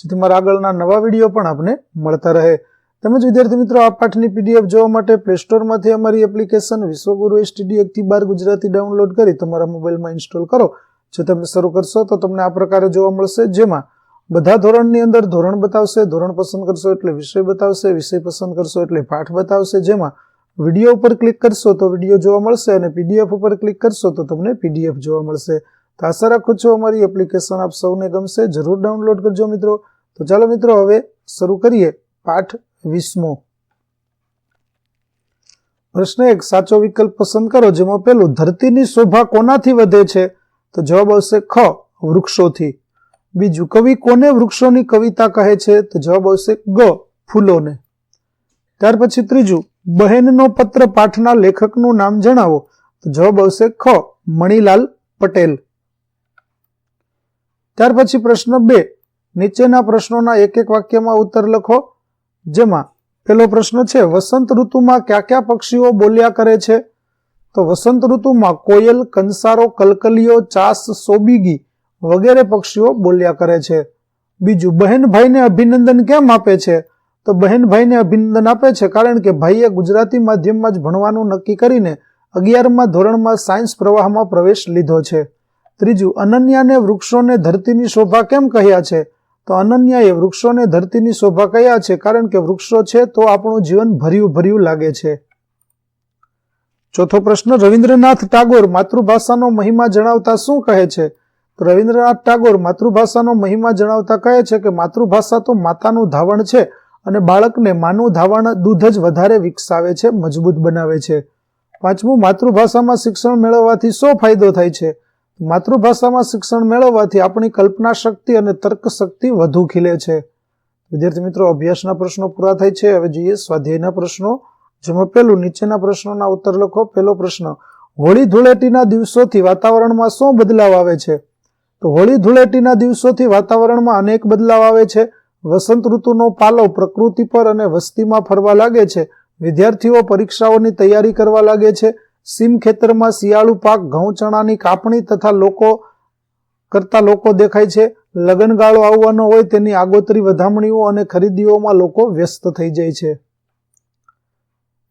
જેથી મારા આગળના નવા વીડિયો પણ આપને મળતા રહે. તેમજ વિદ્યાર્થી મિત્રો, આ પાઠની પીડીએફ જોવા માટે પ્લે સ્ટોરમાંથી અમારી એપ્લિકેશન વિશ્વગુરુ એસટીડી એકથી બાર ગુજરાતી ડાઉનલોડ કરી તમારા મોબાઈલમાં ઇન્સ્ટોલ કરો. જો તમે શરૂ કરશો, તો તમને આ પ્રકારે જોવા મળશે, જેમાં બધા ધોરણની અંદર ધોરણ બતાવશે, ધોરણ પસંદ કરશો એટલે વિષય બતાવશે, વિષય પસંદ કરશો એટલે પાઠ બતાવશે, જેમાં વીડિયો ઉપર ક્લિક કરશો તો વીડિયો જોવા મળશે અને પીડીએફ ઉપર ક્લિક કરશો તો તમને પીડીએફ જોવા મળશે. તો આશા રાખું છું અમારી એપ્લિકેશન આપ સૌને ગમશે. જરૂર ડાઉનલોડ કરજો મિત્રો. તો ચાલો મિત્રો હવે શરૂ કરીએ પાઠ વીસમો. પ્રશ્ન એક, સાચો વિકલ્પ પસંદ કરો, જેમાં પેલું ધરતીની શોભા કોનાથી વધે છે? તો જવાબ આવશે ખ, વૃક્ષોથી. બીજું, કવિ કોને વૃક્ષોની કવિતા કહે છે? તો જવાબ આવશે ગ, ફૂલોને. ત્યાર પછી ત્રીજું, બહેનનો પત્ર પાઠના લેખકનું નામ જણાવો. તો જવાબ આવશે ખ, મણિલાલ પટેલ. ત્યાર પછી પ્રશ્ન બે. નીચેના પ્રશ્નોના એક એક વાક્યમાં ઉત્તર લખો. જેમાં પેલો પ્રશ્ન છે, વસંત ઋતુમાં કયા કયા પક્ષીઓ બોલ્યા કરે છે? તો વસંત ઋતુમાં કોયલ, કંસારો, કલકલીઓ, ચાસ, સોબીગી વગેરે પક્ષીઓ બોલ્યા કરે છે. બીજું, બહેનભાઈને અભિનંદન કેમ આપે છે? તો બહેનભાઈને અભિનંદન આપે છે કારણ કે ભાઈએ ગુજરાતી માધ્યમમાં જ ભણવાનું નક્કી કરીને અગિયારમાં ધોરણમાં સાયન્સ પ્રવાહમાં પ્રવેશ લીધો છે. ત્રીજું, અનન્યાને વૃક્ષોને ધરતીની શોભા કેમ કહ્યા છે? તો અનન્યાએ વૃક્ષોને ધરતીની શોભા કહ્યા છે કારણ કે વૃક્ષો છે તો આપણું જીવન ભર્યું ભર્યું લાગે છે. ચોથો પ્રશ્ન, રવિન્દ્રનાથ ટાગોર માતૃભાષાનો મહિમા જણાવતા શું કહે છે? તો રવિન્દ્રનાથ ટાગોર માતૃભાષાનો મહિમા જણાવતા કહે છે કે માતૃભાષા તો માતાનું ધાવણ છે અને બાળકને માનું ધાવણ દૂધ જ વધારે વિકસાવે છે, મજબૂત બનાવે છે. પાંચમું, માતૃભાષામાં શિક્ષણ મેળવવાથી શો ફાયદો થાય છે? માતૃભાષામાં શિક્ષણ મેળવવાથી આપણી કલ્પના શક્તિ અને તર્ક શક્તિ વધુ ખીલે છે. વિદ્યાર્થી મિત્રો, અભ્યાસના પ્રશ્નો પૂરા થાય છે. હવે જોઈએ સ્વાધ્યાયના પ્રશ્નો. જેમાં પેલું નીચેના પ્રશ્નોના ઉત્તર લખો. પેલો પ્રશ્ન, હોળી ધૂળેટીના દિવસોથી વાતાવરણમાં શું બદલાવ આવે છે? તો હોળી ધૂળેટીના દિવસોથી વાતાવરણમાં અનેક બદલાવ આવે છે. વસંત ઋતુનો પાલવ પ્રકૃતિ પર અને વસ્તીમાં ફરવા લાગે છે. વિદ્યાર્થીઓ પરીક્ષાઓની તૈયારી કરવા લાગે છે. સીમ ખેતરમાં શિયાળુ પાક, ઘઉં, ચણાની કાપણી તથા લોકો કરતા લોકો દેખાય છે. લગનગાળો આવવાનો હોય તેની આગોતરી વધામણીઓ અને ખરીદીઓમાં લોકો વ્યસ્ત થઈ જાય છે.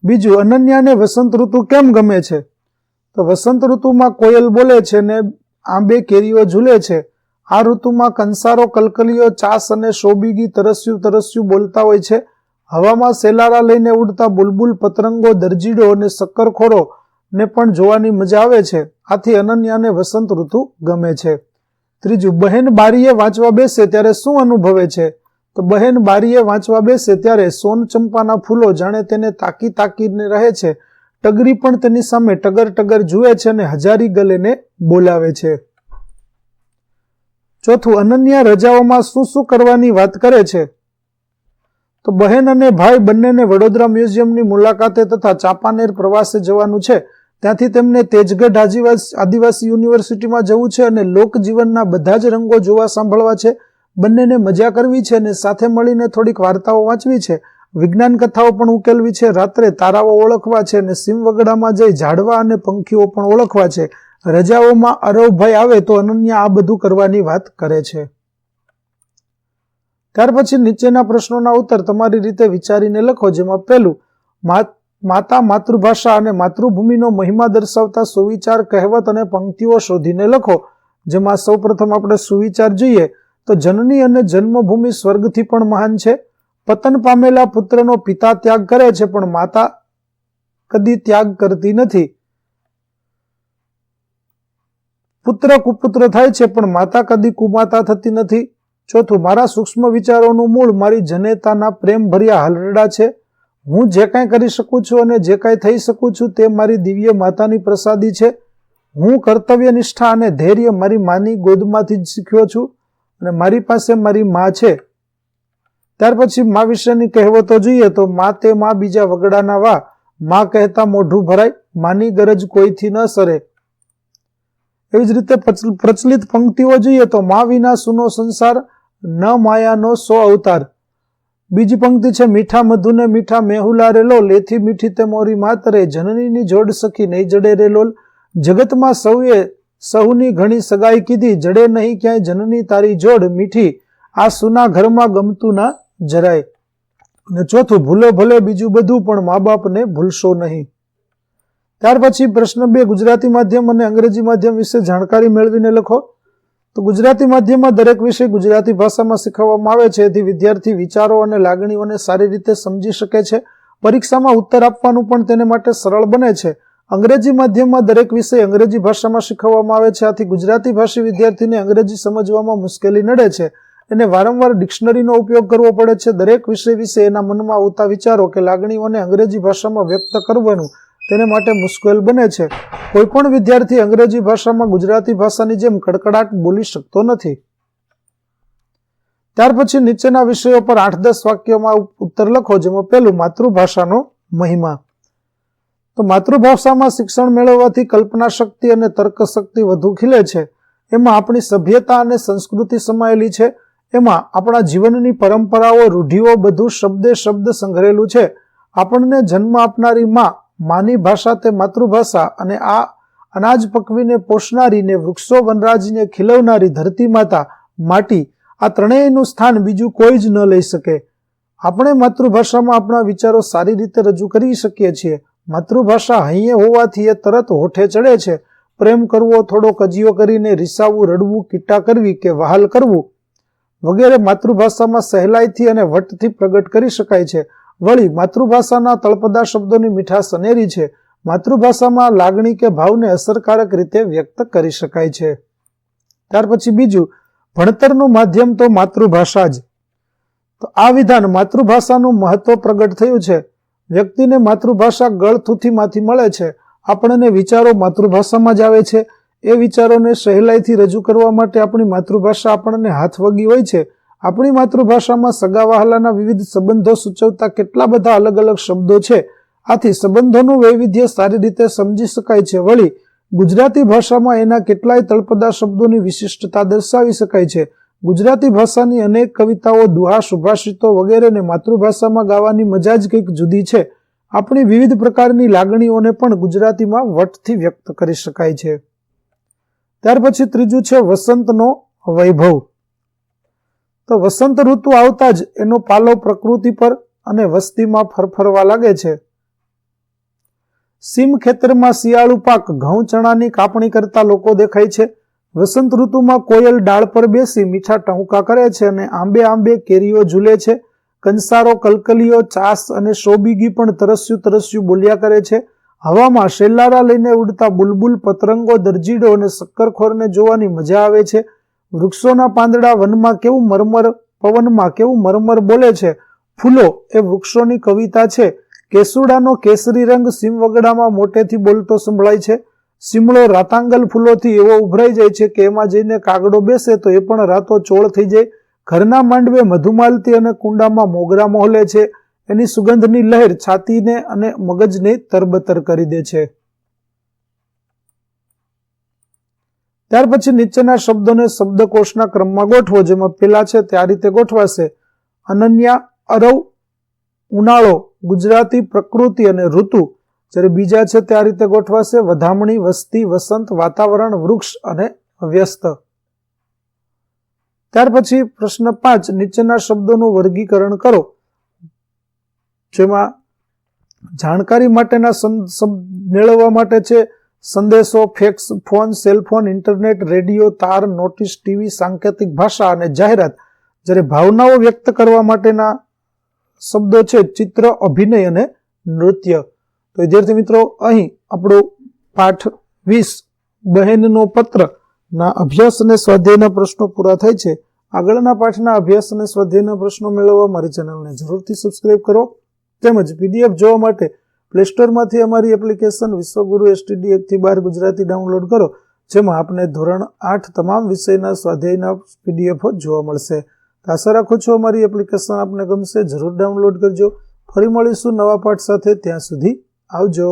બીજું, અનન્યાને વસંત ઋતુ કેમ ગમે છે? તો વસંત ઋતુમાં કોયલ બોલે છે ને આંબે કેરીઓ ઝૂલે છે. આ ઋતુમાં કંસારો, કલકલીઓ, ચાસ અને શોબીગી તરસ્યું તરસ્યું બોલતા હોય છે. હવામાં સેલારા લઈને ઉડતા બુલબુલ, પતરંગો, દરજીડો અને શક્કરખોરો ને પણ જોવાની મજા આવે છે. આથી અનન્યાને વસંત ઋતુ ગમે છે. ત્રીજું, બહેન બારીએ વાંચવા બેસે ત્યારે શું અનુભવે છે? તો બહેન બારીએ વાંચવા બેસે ત્યારે સોન ચંપાના ફૂલો જાણે તેને તાકી તાકીને રહે છે. ટગરી પણ તેની સામે ટગર ટગર જુએ છે અને હજારી ગલેને બોલાવે છે. ચોથું, અનન્યા રજાઓમાં શું શું કરવાની વાત કરે છે? તો બહેન અને ભાઈ બંનેને વડોદરા મ્યુઝિયમની મુલાકાતે તથા ચાંપાનેર પ્રવાસે જવાનું છે. ત્યાંથી તેમને તેજગઢ આદિવાસી આદિવાસી યુનિવર્સિટીમાં જવું છે અને લોકજીવનના બધા જ રંગો જોવા સાંભળવા છે. બંનેને મજા કરવી છે અને સાથે મળીને થોડીક વાર્તાઓ વાંચવી છે. વિજ્ઞાન કથાઓ પણ ઉકેલવી છે. રાત્રે તારાઓ ઓળખવા છે અને સીમવગડામાં જઈ ઝાડવા અને પંખીઓ પણ ઓળખવા છે. રજાઓમાં અરવભાઈ આવે તો અનન્યા આ બધું કરવાની વાત કરે છે. ત્યાર પછી નીચેના પ્રશ્નોના ઉત્તર તમારી રીતે વિચારીને લખો, જેમાં પહેલું માતા માતૃભાષા અને માતૃભૂમિનો મહિમા દર્શાવતા સુવિચાર, કહેવત અને પંક્તિઓ શોધીને લખો. જેમાં સૌપ્રથમ આપણે સુવિચાર જોઈએ તો જનની અને જન્મભૂમિ સ્વર્ગથી પણ મહાન છે. પતન પામેલા પુત્રનો પિતા ત્યાગ કરે છે, પણ માતા કદી ત્યાગ કરતી નથી. પુત્ર કુપુત્ર થાય છે, પણ માતા કદી કુમાતા થતી નથી. ચોથું, મારા સૂક્ષ્મ વિચારોનું મૂળ, મારી જનેતાના પ્રેમ ભર્યા હલરડા છે. હું જે કાંઈ કરી શકું છું અને જે કાંઈ થઈ શકું છું તે મારી દિવ્ય માતાની પ્રસાદી છે. હું કર્તવ્ય નિષ્ઠા અને ધૈર્ય મારી માની ગોદમાંથી જ શીખ્યો છું અને મારી પાસે મારી મા છે. ત્યાર પછી મા વિશેની કહેવતો જોઈએ તો મા તે મા બીજા વગડાના વા. મા કહેતા મોઢું ભરાય, માની ગરજ કોઈથી ન સરે. એવી જ રીતે પ્રચલિત પંક્તિઓ જોઈએ તો મા વિના સુનો સંસાર, ન માયાનો સો અવતાર. બીજી પંક્તિ છે, મીઠા મધુને મીઠા મેહુલા રેલો, લેથી મીઠી તે મોરી માતરે, જનનીની જોડ સખી નહીં જડે રેલોલ જગતમાં સૌએ સહુની ઘણી સગાઈ કીધી, જડે નહીં ક્યાંય જનની તારી જોડ મીઠી, આ સુના ઘરમાં ગમતું ના જરાય. અને ચોથું, ભૂલો ભલે બીજું બધું, પણ મા બાપને ભૂલશો નહીં. ત્યાર પછી પ્રશ્ન બે, ગુજરાતી માધ્યમ અને અંગ્રેજી માધ્યમ વિશે જાણકારી મેળવીને લખો. તો ગુજરાતી માધ્યમમાં દરેક વિષય ગુજરાતી ભાષામાં શીખવવામાં આવે છે. જેથી વિદ્યાર્થી વિચારો અને લાગણીઓને સારી રીતે સમજી શકે છે. પરીક્ષામાં ઉત્તર આપવાનું પણ તેને માટે સરળ બને છે. અંગ્રેજી માધ્યમમાં દરેક વિષય અંગ્રેજી ભાષામાં શીખવવામાં આવે છે. આથી ગુજરાતી ભાષી વિદ્યાર્થીને અંગ્રેજી સમજવામાં મુશ્કેલી નડે છે એને વારંવાર ડિક્શનરીનો ઉપયોગ કરવો પડે છે. દરેક વિષય વિશે એના મનમાં આવતા વિચારો કે લાગણીઓને અંગ્રેજી ભાષામાં વ્યક્ત કરવાનું તેને માટે મુશ્કેલ બને છે. કોઈ પણ વિદ્યાર્થી અંગ્રેજી ભાષામાં ગુજરાતી ભાષાની જેમ કડકડાટ બોલી શકતો નથી. ત્યાર પછી નીચેના વિષયો પર આઠ દસ વાક્યોમાં ઉત્તર લખો, જેમાં પહેલું માતૃભાષાનો મહિમા. તો માતૃભાષામાં શિક્ષણ મેળવવાથી કલ્પના શક્તિ અને તર્ક શક્તિ વધુ ખીલે છે. એમાં આપણી સભ્યતા અને સંસ્કૃતિ સમાયેલી છે. એમાં આપણા જીવનની પરંપરાઓ, રૂઢિઓ બધું શબ્દે શબ્દ સંઘરેલું છે. આપણને જન્મ આપનારી માં માની ભાષા તે માતૃભાષા અને આ અનાજ પકવીને પોષનારીને વૃક્ષો વનરાજીને ખીલવનારી ધરતી માતા માટી આ ત્રણેયનું સ્થાન બીજું કોઈ જ ન લઈ શકે. આપણે માતૃભાષામાં આપણા વિચારો સારી રીતે રજૂ કરી શકીએ છીએ. માતૃભાષા હૈયે હોવાથી એ તરત હોઠે ચડે છે. પ્રેમ કરવો થોડો કજીયો કરીને રીસાવું, રડવું, કીટા કરવી કે વહાલ કરવું વગેરે માતૃભાષામાં સહેલાઈથી અને વટથી પ્રગટ કરી શકાય છે. વળી માતૃભાષાના તળપદા શબ્દોની મીઠાશ અનેરી છે. માતૃભાષામાં લાગણી કે ભાવને અસરકારક રીતે વ્યક્ત કરી શકાય છે. ત્યાર પછી બીજું, ભણતરનું માધ્યમ તો માતૃભાષા જ. તો આ વિધાન માતૃભાષાનું મહત્વ પ્રગટ થયું છે. વ્યક્તિને માતૃભાષા ગળથુથીમાંથી મળે છે. આપણને વિચારો માતૃભાષામાં જ આવે છે. એ વિચારોને સહેલાઈથી રજૂ કરવા માટે આપણી માતૃભાષા આપણને હાથવગી હોય છે. આપણી માતૃભાષામાં સગા વહાલાના વિવિધ સંબંધો સૂચવતા કેટલા બધા અલગ અલગ શબ્દો છે. આથી સંબંધોનું વૈવિધ્ય સારી રીતે સમજી શકાય છે. વળી, ગુજરાતી ભાષામાં એના કેટલાય તળપદા શબ્દોની વિશિષ્ટતા દર્શાવી શકાય છે. ગુજરાતી ભાષાની અનેક કવિતાઓ, દુહા સુભાષિતો વગેરેને માતૃભાષામાં ગાવાની મજા જ કંઈક જુદી છે. આપણી વિવિધ પ્રકારની લાગણીઓને પણ ગુજરાતીમાં વટથી વ્યક્ત કરી શકાય છે. ત્યાર પછી ત્રીજું છે વસંતનો વૈભવ. તો વસંત ઋતુ આવતા જ એનો પાલો પ્રકૃતિ પર અને વસ્તીમાં ફરફરવા લાગે છે. સીમ ખેતરમાં શિયાળુ પાક ઘઉં ચણાની કાપણી કરતા લોકો દેખાય છે. વસંત ઋતુમાં કોયલ ડાળ પર બેસી મીઠા ટહુકા કરે છે અને આંબે આંબે કેરીઓ ઝૂલે છે. કંસારો, કલકલીઓ, ચાસ અને શોબીગી પણ તરસ્યું તરસ્યું બોલ્યા કરે છે. હવામાં શેલ્લારા લઈને ઉડતા બુલબુલ, પતરંગો, દરજીડો અને શક્કરખોરને જોવાની મજા આવે છે. વૃક્ષોના પાંદડા વનમાં કેવું મરમર, પવનમાં કેવું મરમર બોલે છે? ફૂલો એ વૃક્ષોની કવિતા છે. કેસુડાનો કેસરી રંગ સીમવગડામાં મોટેથી બોલતો સંભળાય છે. સીમળો રાતાંગલ ફૂલોથી એવો ઉભરાઈ જાય છે કે એમાં જઈને કાગડો બેસે તો એ પણ રાતો ચોળ થઈ જાય. ઘરના માંડવે મધુમાલતી અને કુંડામાં મોગરા મોહલે છે. એની સુગંધની લહેર છાતીને અને મગજને તરબતર કરી દે છે. ત્યાર પછી નીચેના શબ્દોને શબ્દકોશના ક્રમમાં ગોઠવો, જેમાં પેલા છે તે રીતે ગોઠવાશે. અનન્યા, અરવ, ઉનાળો, ગુજરાતી પ્રકૃતિ અને ઋતુ. જ્યારે બીજા છે તે આ રીતે ગોઠવાશે, વધામણી, વસ્તી, વસંત, વાતાવરણ, વૃક્ષ અને વ્યસ્ત. ત્યાર પછી પ્રશ્ન પાંચ, નીચેના શબ્દોનું વર્ગીકરણ કરો, જેમાં જાણકારી માટેના મેળવવા માટે છે સંદેશો, fax phone cellphone internet, radio, તાર, નોટિસ, ટીવી, સાંકેતિક ભાષા અને જાહેરાત જ્યારે ભાવનાઓ વ્યક્ત કરવા માટેના શબ્દો છે, ચિત્ર, અભિનય અને નૃત્ય. તો વિદ્યાર્થી મિત્રો, અહીં આપણો પાઠ વીસ બહેનનો પત્ર ના અભ્યાસ અને સ્વાધ્યાયના પ્રશ્નો પૂરા થાય છે. આગળના પાઠના અભ્યાસ અને સ્વાધ્યાયના પ્રશ્નો મેળવવા મારી ચેનલને જરૂરથી સબસ્ક્રાઇબ કરો. તેમજ પીડીએફ જોવા માટે પ્લે સ્ટોરમાંથી અમારી એપ્લિકેશન વિશ્વગુરુ એસટીડી એકથી બાર ગુજરાતી ડાઉનલોડ કરો, જેમાં આપને ધોરણ આઠ તમામ વિષયના સ્વાધ્યાયના પીડીએફ જોવા મળશે. આશા રાખું છું અમારી એપ્લિકેશન આપને ગમશે. જરૂર ડાઉનલોડ કરજો. ફરી મળીશું નવા પાઠ સાથે. ત્યાં સુધી આવજો.